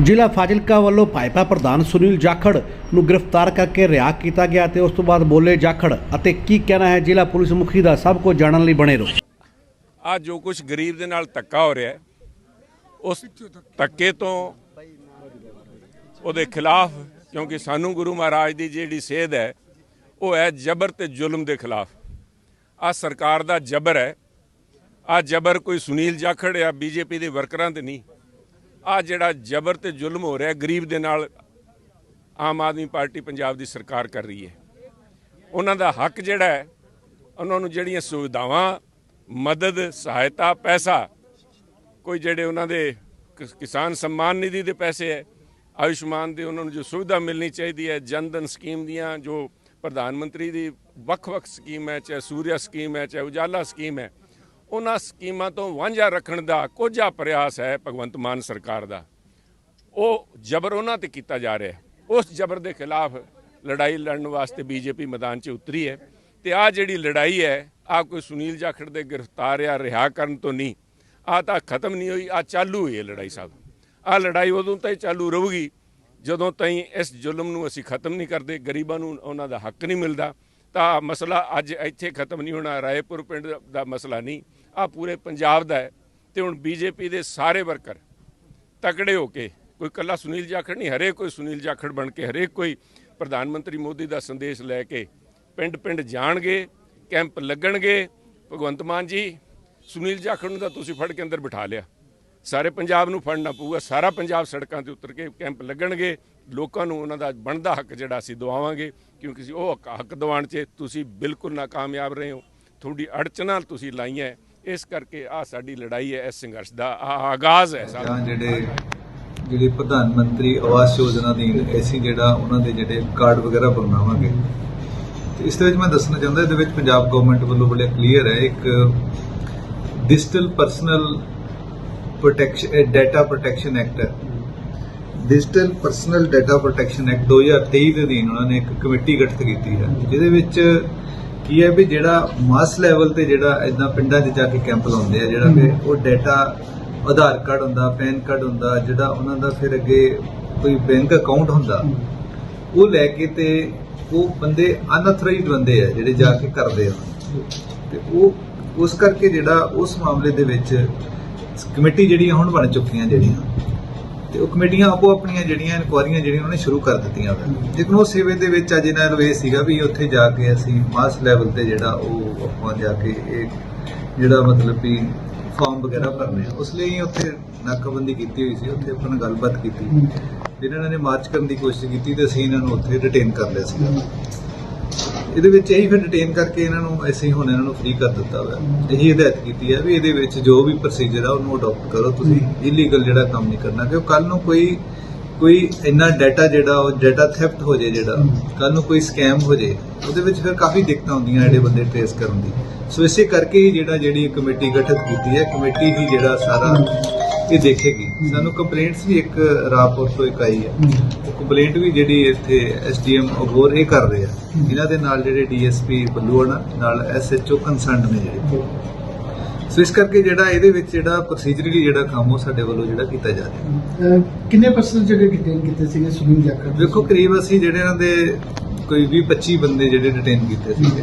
ਜ਼ਿਲ੍ਹਾ ਫਾਜ਼ਿਲਕਾ ਵੱਲੋਂ ਭਾਜਪਾ ਪ੍ਰਧਾਨ ਸੁਨੀਲ ਜਾਖੜ ਨੂੰ ਗ੍ਰਿਫਤਾਰ ਕਰਕੇ ਰਿਹਾ ਕੀਤਾ ਗਿਆ ਤੇ ਉਸ ਤੋਂ ਬਾਅਦ ਬੋਲੇ ਜਾਖੜ ਅਤੇ ਕੀ ਕਹਿਣਾ ਹੈ ਜ਼ਿਲ੍ਹਾ ਪੁਲਿਸ ਮੁਖੀ ਦਾ ਸਭ ਕੁਝ ਜਾਣਨ ਲਈ ਬਣੇ ਰਹੋ। ਆ ਜੋ ਕੁਝ ਗਰੀਬ ਦੇ ਨਾਲ ਧੱਕਾ ਹੋ ਰਿਹਾ ਹੈ, ਉਸ ਧੱਕੇ ਤੋਂ ਉਹਦੇ ਖਿਲਾਫ, ਕਿਉਂਕਿ ਸਾਨੂੰ ਗੁਰੂ ਮਹਾਰਾਜ ਦੀ ਜਿਹੜੀ ਸੇਧ ਹੈ, ਉਹ ਹੈ ਜ਼ਬਰ ਤੇ ਜ਼ੁਲਮ ਦੇ ਖਿਲਾਫ। ਆ ਸਰਕਾਰ ਦਾ ਜ਼ਬਰ ਹੈ। ਆ ਜ਼ਬਰ ਕੋਈ ਸੁਨੀਲ ਜਾਖੜ ਜਾਂ ਬੀਜੇਪੀ ਦੇ ਵਰਕਰਾਂ ਤੇ ਨਹੀਂ। ਆ ਜਿਹੜਾ ਜ਼ਬਰ ਤੇ ਜ਼ੁਲਮ ਹੋ ਰਿਹਾ, ਗਰੀਬ ਦੇ ਨਾਲ ਆਮ ਆਦਮੀ ਪਾਰਟੀ ਪੰਜਾਬ ਦੀ ਸਰਕਾਰ ਕਰ ਰਹੀ ਹੈ। ਉਹਨਾਂ ਦਾ ਹੱਕ ਜਿਹੜਾ ਹੈ, ਉਹਨਾਂ ਨੂੰ ਜਿਹੜੀਆਂ ਸੁਵਿਧਾਵਾਂ, ਮਦਦ, ਸਹਾਇਤਾ, ਪੈਸਾ, ਕੋਈ ਜਿਹੜੇ ਉਹਨਾਂ ਦੇ ਕਿਸਾਨ ਸਨਮਾਨ ਨਿਧੀ ਦੇ ਪੈਸੇ ਹੈ, ਆਯੁਸ਼ਮਾਨ ਦੇ ਉਹਨਾਂ ਨੂੰ ਜੋ ਸੁਵਿਧਾ ਮਿਲਣੀ ਚਾਹੀਦੀ ਹੈ ਜਨਧਨ ਸਕੀਮ ਦੀਆਂ ਜੋ ਪ੍ਰਧਾਨ ਮੰਤਰੀ ਦੀ ਵੱਖ-ਵੱਖ ਸਕੀਮ ਹੈ, ਚਾਹੇ ਸੂਰਿਆ ਸਕੀਮ ਹੈ, ਚਾਹੇ ਉਜਾਲਾ ਸਕੀਮ ਹੈ ਉਹਨਾਂ ਸਕੀਮਾਂ ਤੋਂ ਵਾਂਝਾ ਰੱਖਣ ਦਾ ਕੋਝਾ ਪ੍ਰਯਾਸ ਹੈ ਭਗਵੰਤ ਮਾਨ ਸਰਕਾਰ ਦਾ। ਉਹ ਜ਼ਬਰ ਉਹਨਾਂ ਤੇ ਕੀਤਾ ਜਾ ਰਿਹਾ ਉਸ ਜ਼ਬਰ ਦੇ ਖਿਲਾਫ ਲੜਾਈ ਲੜਨ ਵਾਸਤੇ ਬੀਜੇਪੀ ਮੈਦਾਨ 'ਚ ਉਤਰੀ ਹੈ ਤੇ ਆ ਜਿਹੜੀ ਲੜਾਈ ਹੈ ਆ ਕੋਈ ਸੁਨੀਲ ਜਾਖੜ ਦੇ ਗ੍ਰਿਫਤਾਰ ਜਾਂ ਰਿਹਾ ਕਰਨ ਤੋਂ ਨਹੀਂ ਆ ਤਾਂ ਖਤਮ ਨਹੀਂ ਹੋਈ ਆ ਚਾਲੂ ਹੋਈ ਹੈ ਲੜਾਈ ਸਾਹਿਬ ਆ ਲੜਾਈ ਉਦੋਂ ਤਾਈਂ ਚਾਲੂ ਰਹੂਗੀ ਜਦੋਂ ਤਾਈਂ ਇਸ ਜ਼ੁਲਮ ਨੂੰ ਅਸੀਂ ਖਤਮ ਨਹੀਂ ਕਰਦੇ, ਗਰੀਬਾਂ ਨੂੰ ਉਹਨਾਂ ਦਾ ਹੱਕ ਨਹੀਂ ਮਿਲਦਾ। ਤਾਂ ਮਸਲਾ ਅੱਜ ਇੱਥੇ ਖਤਮ ਨਹੀਂ ਹੋਣਾ, ਰਾਏਪੁਰ ਪਿੰਡ ਦਾ ਮਸਲਾ ਨਹੀਂ। ਆ ਪੂਰੇ ਪੰਜਾਬ ਦਾ ਹੈ ਤੇ ਹੁਣ ਬੀਜੇਪੀ ਦੇ ਸਾਰੇ ਵਰਕਰ ਤਕੜੇ ਹੋ ਕੇ, ਕੋਈ ਕੱਲਾ ਸੁਨੀਲ ਜਾਖੜ ਨਹੀਂ, ਹਰੇਕ ਕੋਈ ਸੁਨੀਲ ਜਾਖੜ ਬਣ ਕੇ, ਹਰੇਕ ਕੋਈ ਪ੍ਰਧਾਨ ਮੰਤਰੀ ਮੋਦੀ ਦਾ ਸੰਦੇਸ਼ ਲੈ ਕੇ ਪਿੰਡ ਪਿੰਡ ਜਾਣਗੇ, ਕੈਂਪ ਲੱਗਣਗੇ। ਭਗਵੰਤ ਮਾਨ ਜੀ, ਸੁਨੀਲ ਜਾਖੜ ਨੂੰ ਤਾਂ ਤੁਸੀਂ ਫੜ ਕੇ ਅੰਦਰ ਬਿਠਾ ਲਿਆ। ਸਾਰੇ ਪੰਜਾਬ ਨੂੰ ਫੜਨਾ ਪਊਗਾ, ਸਾਰਾ ਪੰਜਾਬ ਸੜਕਾਂ ਤੇ ਉਤਰ ਕੇ ਕੈਂਪ ਲੱਗਣਗੇ। ਲੋਕਾਂ ਨੂੰ ਉਹਨਾਂ ਦਾ ਬਣਦਾ ਹੱਕ ਜਿਹੜਾ ਅਸੀਂ ਦਵਾਵਾਂਗੇ, ਕਿਉਂਕਿ ਅਸੀਂ ਉਹ ਹੱਕ- ਹੱਕ ਦਿਵਾਉਣ 'ਚ ਤੁਸੀਂ ਬਿਲਕੁਲ ਨਾਕਾਮਯਾਬ ਰਹੇ ਹੋ। ਤੁਹਾਡੀ ਅੜਚਨਾਂ ਤੁਸੀਂ ਲਾਈਆਂ ਇਸ ਕਰਕੇ ਆ ਸਾਡੀ ਲੜਾਈ ਹੈ, ਇਸ ਸੰਘਰਸ਼ ਦਾ ਆਗਾਜ਼ ਹੈ ਸਾਡਾ। ਜਿਹੜੇ ਜਿਹੜੇ ਪ੍ਰਧਾਨ ਮੰਤਰੀ ਆਵਾਸ ਯੋਜਨਾ ਦੀ ਐਸੀ ਜਿਹੜਾ ਉਹਨਾਂ ਦੇ ਜਿਹੜੇ ਕਾਰਡ ਵਗੈਰਾ ਬਣਾਵਾਂਗੇ। ਤੇ ਇਸ ਦੇ ਵਿੱਚ ਮੈਂ ਦੱਸਣਾ ਚਾਹੁੰਦਾ, ਇਹਦੇ ਵਿੱਚ ਪੰਜਾਬ ਗਵਰਨਮੈਂਟ ਵੱਲੋਂ ਬੜੇ ਕਲੀਅਰ ਹੈ, ਇੱਕ digital personal protection data protection act ਹੈ। Digital personal data protection act 2023 ਦੇ ਅਧੀਨ ਉਹਨਾਂ ਨੇ ਇੱਕ ਕਮੇਟੀ ਗਠਿਤ ਕੀਤੀ ਹੈ, ਜਿਹਦੇ ਵਿੱਚ ਕੀ ਹੈ ਵੀ ਜਿਹੜਾ ਮਾਸ ਲੈਵਲ ਤੇ ਜਿਹੜਾ ਇਦਾਂ ਪਿੰਡਾਂ 'ਚ ਜਾ ਕੇ ਕੈਂਪ ਲਾਉਂਦੇ ਆ ਜਿਹੜਾ ਕਿ ਉਹ ਡਾਟਾ ਆਧਾਰ ਕਾਰਡ ਹੁੰਦਾ ਪੈਨ ਕਾਰਡ ਹੁੰਦਾ ਜਿਹੜਾ ਉਹਨਾਂ ਦਾ ਫਿਰ ਅੱਗੇ ਕੋਈ ਬੈਂਕ ਅਕਾਊਂਟ ਹੁੰਦਾ ਉਹ ਲੈ ਕੇ ਤੇ ਉਹ ਬੰਦੇ ਅਨਅਥਰਾਈਜ਼ਡ ਬੰਦੇ ਆ ਜਿਹੜੇ ਜਾ ਕੇ ਕਰਦੇ ਆ। ਤੇ ਉਹ ਉਸ ਕਰਕੇ ਜਿਹੜਾ ਉਸ ਮਾਮਲੇ ਦੇ ਵਿੱਚ ਕਮੇਟੀ ਜਿਹੜੀਆਂ ਹੁਣ ਬਣ ਚੁੱਕੀਆਂ ਜਿਹੜੀਆਂ ਤੇ ਉਹ ਕਮੇਟੀਆਂ ਆਪੋ ਆਪਣੀਆਂ ਜਿਹੜੀਆਂ ਇਨਕੁਆਰੀਆਂ ਜਿਹੜੀਆਂ ਉਹਨਾਂ ਨੇ ਸ਼ੁਰੂ ਕਰ ਦਿੱਤੀਆਂ ਵਾ। ਲੇਕਿਨ ਉਹ ਸੇਵੇ ਦੇ ਵਿੱਚ ਅੱਜ ਇਹਨਾਂ ਨੂੰ ਇਹ ਸੀਗਾ ਵੀ ਉੱਥੇ ਜਾ ਕੇ ਅਸੀਂ ਮਾਸ ਲੈਵਲ ਤੇ ਜਿਹੜਾ ਉਹ ਆਪਾਂ ਜਾ ਕੇ ਇਹ ਜਿਹੜਾ ਮਤਲਬ ਵੀ ਫਾਰਮ ਵਗੈਰਾ ਭਰਨੇ ਆ। ਉਸ ਲਈ ਉੱਥੇ ਨਾਕਾਬੰਦੀ ਕੀਤੀ ਹੋਈ ਸੀ, ਉੱਥੇ ਆਪਾਂ ਨਾਲ ਗੱਲਬਾਤ ਕੀਤੀ। ਫਿਰ ਇਹਨਾਂ ਨੇ ਮਾਰਚ ਕਰਨ ਦੀ ਕੋਸ਼ਿਸ਼ ਕੀਤੀ ਤੇ ਅਸੀਂ ਇਹਨਾਂ ਨੂੰ ਉੱਥੇ ਡਿਟੇਨ ਕਰ ਲਿਆ ਸੀ ਇਹਦੇ ਵਿੱਚ ਇਹੀ ਫਿਰ ਡਿਟੇਨ ਕਰਕੇ ਇਹਨਾਂ ਨੂੰ ਅਸੀਂ ਹੁਣ ਇਹਨਾਂ ਨੂੰ ਫ੍ਰੀ ਕਰ ਦਿੱਤਾ ਹੋਇਆ ਇਹੀ ਹਦਾਇਤ ਕੀਤੀ ਹੈ ਵੀ ਇਹਦੇ ਵਿੱਚ ਜੋ ਵੀ ਪ੍ਰੋਸੀਜਰ ਆ ਉਹਨੂੰ ਅਡਾਪਟ ਕਰੋ ਤੁਸੀਂ। ਇਲੀਗਲ ਜਿਹੜਾ ਕੰਮ ਨਹੀਂ ਕਰਨਾ। ਕਿਉਂ? ਕੱਲ ਨੂੰ ਕੋਈ ਕੋਈ ਇੰਨਾ ਡਾਟਾ ਜਿਹੜਾ ਉਹ ਡਾਟਾ ਥੈਫਟ ਹੋ ਜੇ ਜਿਹੜਾ ਕੱਲ ਨੂੰ ਕੋਈ ਸਕੈਮ ਹੋ ਜੇ ਉਹਦੇ ਵਿੱਚ ਫਿਰ ਕਾਫੀ ਦਿੱਕਤਾਂ ਹੁੰਦੀਆਂ ਜਿਹੜੇ ਬੰਦੇ ਟ੍ਰੇਸ ਕਰਨ ਦੀ। ਸੋ ਇਸੇ ਕਰਕੇ ਹੀ ਜਿਹੜਾ ਜਿਹੜੀ ਕਮੇਟੀ ਗਠਿਤ ਕੀਤੀ ਹੈ ਕਮੇਟੀ ਹੀ ਜਿਹੜਾ ਸਾਰਾ ਇਹ ਦੇਖੇਗੀ। ਸਾਨੂੰ ਕੰਪਲੇਂਟਸ ਵੀ ਇੱਕ ਰਾਪੋਰ ਤੋਂ ਇੱਕ ਆਈ ਹੈ। ਉਹ ਕੰਪਲੇਂਟ ਵੀ ਜਿਹੜੀ ਇੱਥੇ ਐਸਡੀਐਮ ਅਬੋਰ ਇਹ ਕਰ ਰਹੇ। ਆ ਇਹਨਾਂ ਦੇ ਨਾਲ ਜਿਹੜੇ ਡੀਐਸਪੀ ਬੱਲੂਆਣਾ ਨਾਲ ਐਸਐਚਓ ਕੰਸਰਨਡ ਨੇ ਜਿਹੜੇ। ਸੋ ਇਸ ਕਰਕੇ ਜਿਹੜਾ ਇਹਦੇ ਵਿੱਚ ਜਿਹੜਾ ਪ੍ਰੋਸੀਜਰਲੀ ਜਿਹੜਾ ਕੰਮ ਉਹ ਸਾਡੇ ਵੱਲੋਂ ਜਿਹੜਾ ਕੀਤਾ ਜਾ ਰਿਹਾ। ਕਿੰਨੇ ਪਰਸਨ ਜਿਹੜੇ ਡਿਟੇਨ ਕੀਤੇ ਸੀਗੇ ਸੁਨੀਲ ਜਾਖੜ ਦੇ? ਵੇਖੋ ਕਰੀਬ ਅਸੀਂ ਜਿਹੜੇ ਇਹਨਾਂ ਦੇ ਕੋਈ 20 25 ਬੰਦੇ ਜਿਹੜੇ ਡਿਟੇਨ ਕੀਤੇ ਸੀਗੇ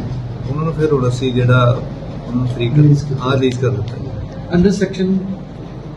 ਉਹਨਾਂ ਨੂੰ ਫਿਰ ਹੁਣ ਅਸੀਂ ਜਿਹੜਾ ਉਹਨਾਂ ਨੂੰ ਫ੍ਰੀ ਕਰ। ਹਾਂ ਰਿਲੀਜ਼ ਕਰ ਦਿੱਤਾ। Under section